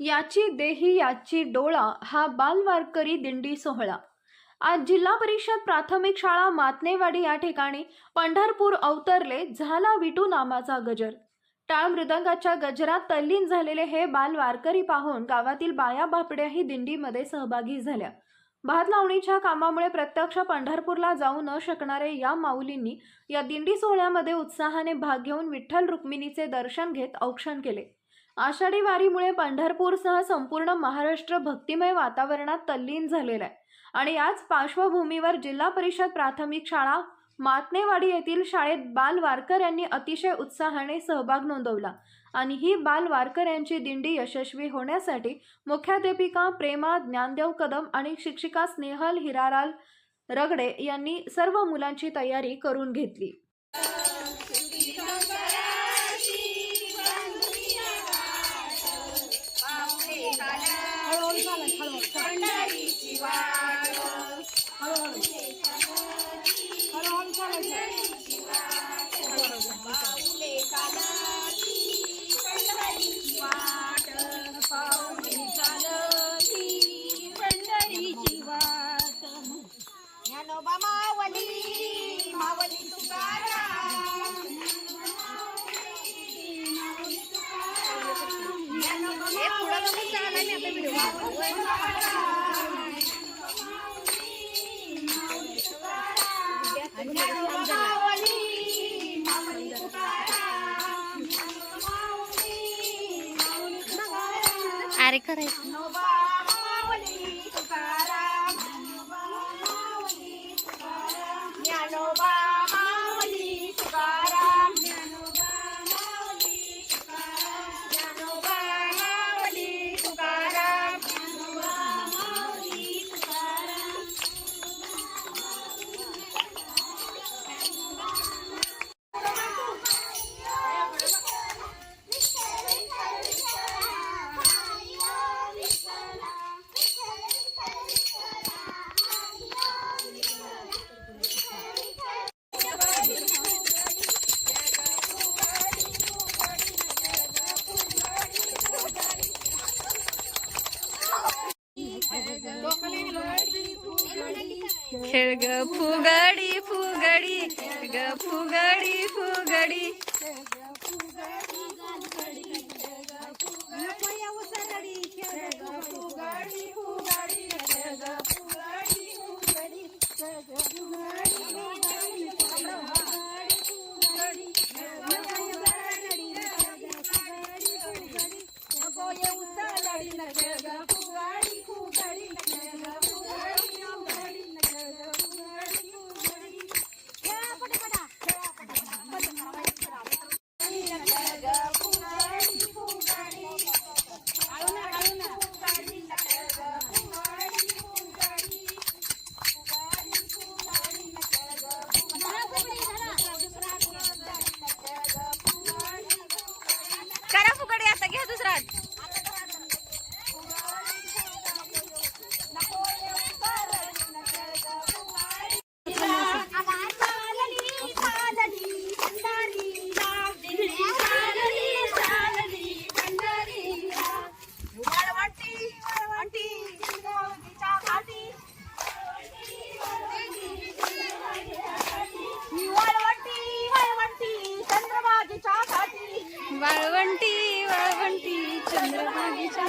याची देही याची डोळा हा बालवारकरी दिंडी सोहळा. आज जिल्हा परिषद प्राथमिक शाळा मातनेवाडी या ठिकाणी पंढरपूर अवतरले झाला विटू नामाचा गजर. टाळ मृदंगाच्या गजरात तल्लीन झालेले हे बाल वारकरी पाहून गावातील बाया बापड्याही दिंडीमध्ये सहभागी झाल्या. भात लावणीच्या कामामुळे प्रत्यक्ष पंढरपूरला जाऊ न शकणारे या माऊलींनी या दिंडी सोहळ्यामध्ये उत्साहाने भाग घेऊन विठ्ठल रुक्मिणीचे दर्शन घेत औक्षण केले. आषाढी वारीमुळे पंढरपूरसह संपूर्ण महाराष्ट्र भक्तिमय वातावरणात तल्लीन झालेला आहे. आणि याच पार्श्वभूमीवर जिल्हा परिषद प्राथमिक शाळा मातनेवाडी येथील शाळेत बाल वारकऱ्यांनी अतिशय उत्साहाने सहभाग नोंदवला. आणि ही बाल वारकऱ्यांची दिंडी यशस्वी होण्यासाठी मुख्याध्यापिका प्रेमा ज्ञानदेव कदम आणि शिक्षिका स्नेहल हिरालाल रगडे यांनी सर्व मुलांची तयारी करून घेतली. पुढं बघून चालला नाही आपला व्हिडिओ. अरे करायचं खेळ ग फुगडी फुगडी ग फुगडी फुगडी करा ¡Vale, vale! वंटी वावंटी चंद्रभागीच्या.